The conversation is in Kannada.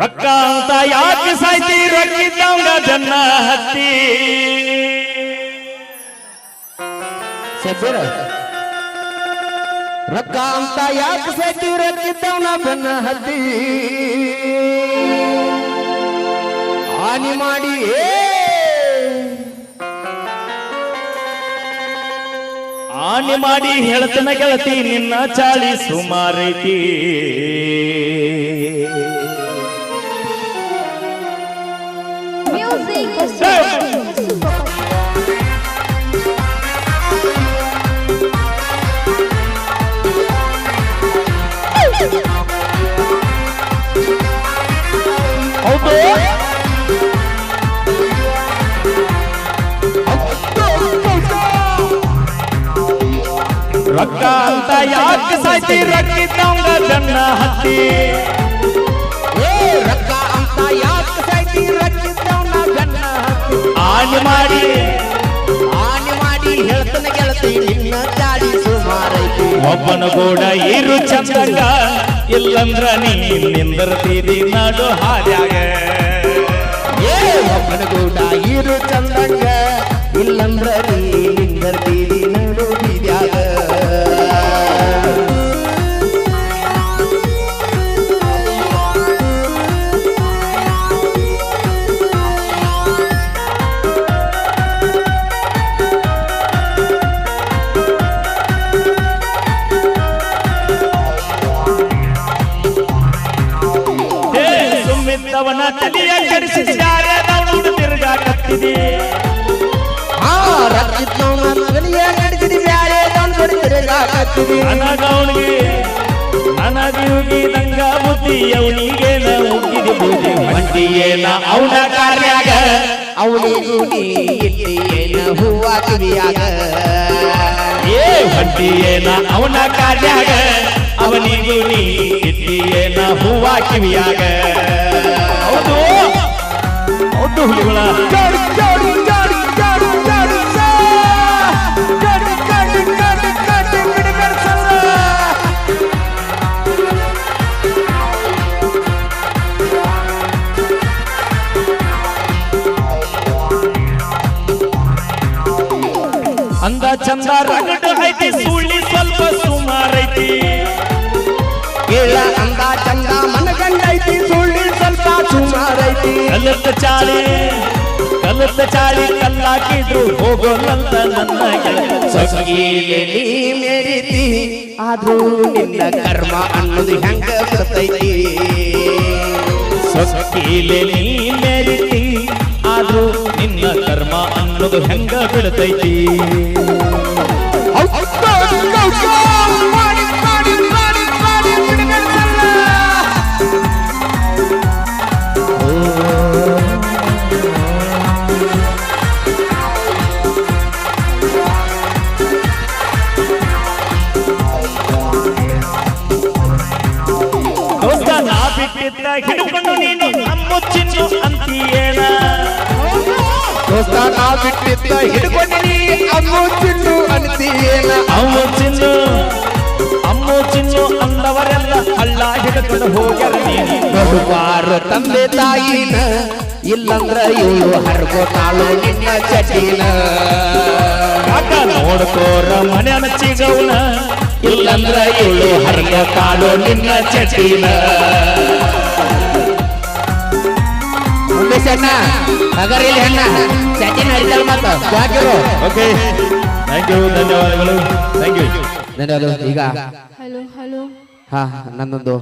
ರೊಕ್ಕ ಅಂತ ಯಾಕೆ ಸಾಯ್ತಿ? ರೊಕ್ಕಿದ್ದವಂಗ ಜನ್ನ ಹತ್ತಿ. ಶಬ್ಬೀರ ರೊಕ್ಕ ಅಂತ ಯಾಕೆ ಸಾಯ್ತಿ? ರೊಕ್ಕಿದ್ದವನ ಬೆನ್ನ ಹತ್ತಿ. ಹಾನಿ ಮಾಡಿ ಆನೆ ಮಾಡಿ ಹೇಳ್ತನ ಗೆಳತಿ ನಿನ್ನ ಚಾಳಿ ಸುಮಾರೈತಿ. Music. ಹೌದು ರೊಕ್ಕ ಅಂತ ಯಾಕೆ ಸಾಯ್ತಿ ರೊಕ್ಕಿದ್ದವಂಗ ಜನ್ನ ಹತ್ತಿ ಒಬ್ಬನ ಕೂಡ ಇರು ಚಂದಂಗ. ಇಲ್ಲಂದ್ರ ನೀ ನಿಂದರ್ತೀರಿ ನಾಡು ಹಾದ್ಯಾಗ ಏ, ಒಬ್ಬನ ಕೂಡ ಇರು ಚಂದಂಗ. ಇಲ್ಲಂದ್ರ ನೀ ಸುಮ್ಮಿದ್ದವನ ತಲೆಯ ಕೆಡಿಸಿ ಯಾರೇ ನಾವು ಆ ರಕ್ಕಿದ್ದವನ ಮಗನಿಗೆ ನಡೆದಿರಿ ಬ್ಯಾರೆ ದೌನ್ ಕೊಡ್ತಿರಿ ನನಗವನಿಗೆ ನನಗಿರುಗಿ ದಂಗ ಬುದ್ಧಿ ಅವನಿಗೆ ಉಗ್ಗಿದಿ ಬುದ್ಧಿ ಮಂಟಿಯೇನ ಅವನ ಕಾರ್ಯಾಗ? ಅವನಿಗೂ ನೀ ಹೂವ ಕಿವಿಯಾಗ? ಏ ಮಂಡಿಯೇನ ಅವನ ಕಾರ್ಯಾಗ? ಅವನಿಗೂ ನೀ ಇಟ್ಟಿಯೇನ ಹೂವ ಕಿವಿಯಾಗ? ಅಂದ ಚಂದ ರಗಡು ಐತಿ ಸುಳ್ಳಿ ಸ್ವಲ್ಪ ಸುಮಾರೈತಿ ಅಂದ ಕಲತ ಚಾಳಿ ಕಲತ ಚಾಳಿ ಕಲ್ಲಾಕಿದ್ರು ಹೋಗೋಲ್ಲಂತ ನನ್ನ ಸೊಸಗೀಲೆ ನೀ ಆದ್ರೂ ನಿನ್ನ ಕರ್ಮ ಅನ್ನೋದು ಹೆಂಗ ಬರ್ತೈತಿ? ಸೊಕ್ಕೀಲೆ ನೀ ಆದ್ರೂ ನಿನ್ನ ಕರ್ಮ ಅನ್ನೋದು ಹೆಂಗ ಬಿಡ್ತೈತಿ ಹಿಡ್ಕೊಂಡು ನೀನು ನಮ್ಮ ಚಿನ್ನು ಅಂತೀಯೇನ? ದೋಸ್ತ ನಾ ಬಿಟ್ಟಿದ್ದ ಹಿಡ್ಕೊಂಡಿ ಅಮ್ಮು ಚಿನ್ನು ಅಂತೀಯೇನ? ಅಮ್ಮ ಚಿನ್ನು ಅಮ್ಮು ಚಿನ್ನು ಅಂದವರೆಲ್ಲ ಹಳ್ಳ ಹಿಡ್ಕೊಂಡು ಹೋಗ್ಯಾರ ನೀನು. ಬರುವಾರ ತಂದೆ ತಾಯಿನ ಇಲ್ಲಂದ್ರ ಇವಳು ಹರ್ಕೋತಾಳು ನಿನ್ನ ಚಟಿನ ಕಾಕ ನೋಡ್ಕೋರ ಮನೆ ಚಿಗವನ ಇಲ್ಲಂದ್ರ ಇವಳು ಹರ್ಗ ಕಾಲು ನಿನ್ನ ಚಟಿನ ಉಮೇಶ್ ಅಣ್ಣ ಹಗರಿಲ್ಲ ಅಣ್ಣ ಸಚಿನ್ ಹರಿದಲ್ ಮತ್ತ ಯಾಕಿರು ಓಕೆ ಥ್ಯಾಂಕ್ ಯು ಧನ್ಯವಾದಗಳು. ಥ್ಯಾಂಕ್ ಯು ಧನ್ಯವಾದ ಈಗ. ಹಲೋ ಹಲೋ ಹಾ ನನ್ನೊಂದು